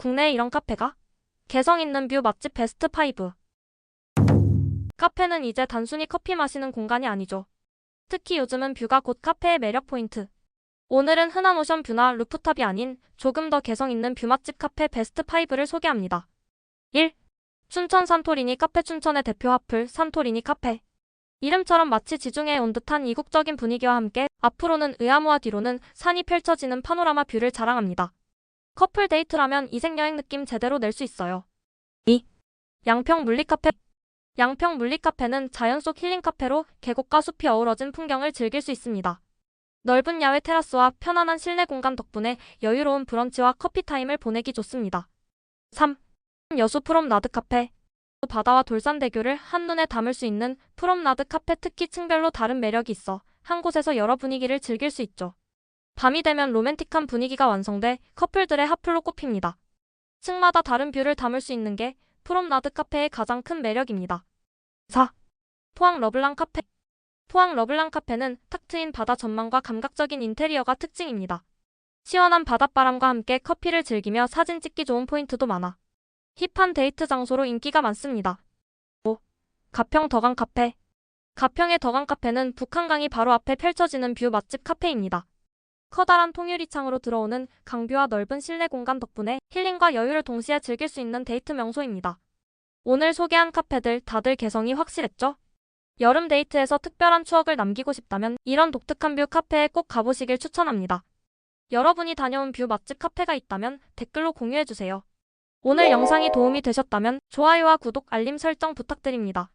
국내에 이런 카페가? 개성 있는 뷰 맛집 베스트 5. 카페는 이제 단순히 커피 마시는 공간이 아니죠. 특히 요즘은 뷰가 곧 카페의 매력 포인트. 오늘은 흔한 오션 뷰나 루프탑이 아닌 조금 더 개성 있는 뷰 맛집 카페 베스트 5를 소개합니다. 1. 춘천 산토리니 카페 춘천의 대표 하플 산토리니 카페. 이름처럼 마치 지중해에 온 듯한 이국적인 분위기와 함께 앞으로는 의아무와 뒤로는 산이 펼쳐지는 파노라마 뷰를 자랑합니다. 커플 데이트라면 이색여행 느낌 제대로 낼 수 있어요. 2. 양평 물리카페 양평 물리카페는 자연 속 힐링 카페로 계곡과 숲이 어우러진 풍경을 즐길 수 있습니다. 넓은 야외 테라스와 편안한 실내 공간 덕분에 여유로운 브런치와 커피 타임을 보내기 좋습니다. 3. 여수 프롬나드 카페 바다와 돌산대교를 한눈에 담을 수 있는 프롬나드 카페 특히 층별로 다른 매력이 있어 한 곳에서 여러 분위기를 즐길 수 있죠. 밤이 되면 로맨틱한 분위기가 완성돼 커플들의 하플로 꼽힙니다. 층마다 다른 뷰를 담을 수 있는 게 프롬나드 카페의 가장 큰 매력입니다. 4. 포항 러블랑 카페 포항 러블랑 카페는 탁 트인 바다 전망과 감각적인 인테리어가 특징입니다. 시원한 바닷바람과 함께 커피를 즐기며 사진 찍기 좋은 포인트도 많아 힙한 데이트 장소로 인기가 많습니다. 5. 가평 덕강 카페 가평의 덕강 카페는 북한강이 바로 앞에 펼쳐지는 뷰 맛집 카페입니다. 커다란 통유리창으로 들어오는 강뷰와 넓은 실내 공간 덕분에 힐링과 여유를 동시에 즐길 수 있는 데이트 명소입니다. 오늘 소개한 카페들 다들 개성이 확실했죠? 여름 데이트에서 특별한 추억을 남기고 싶다면 이런 독특한 뷰 카페에 꼭 가보시길 추천합니다. 여러분이 다녀온 뷰 맛집 카페가 있다면 댓글로 공유해주세요. 오늘 영상이 도움이 되셨다면 좋아요와 구독, 알림 설정 부탁드립니다.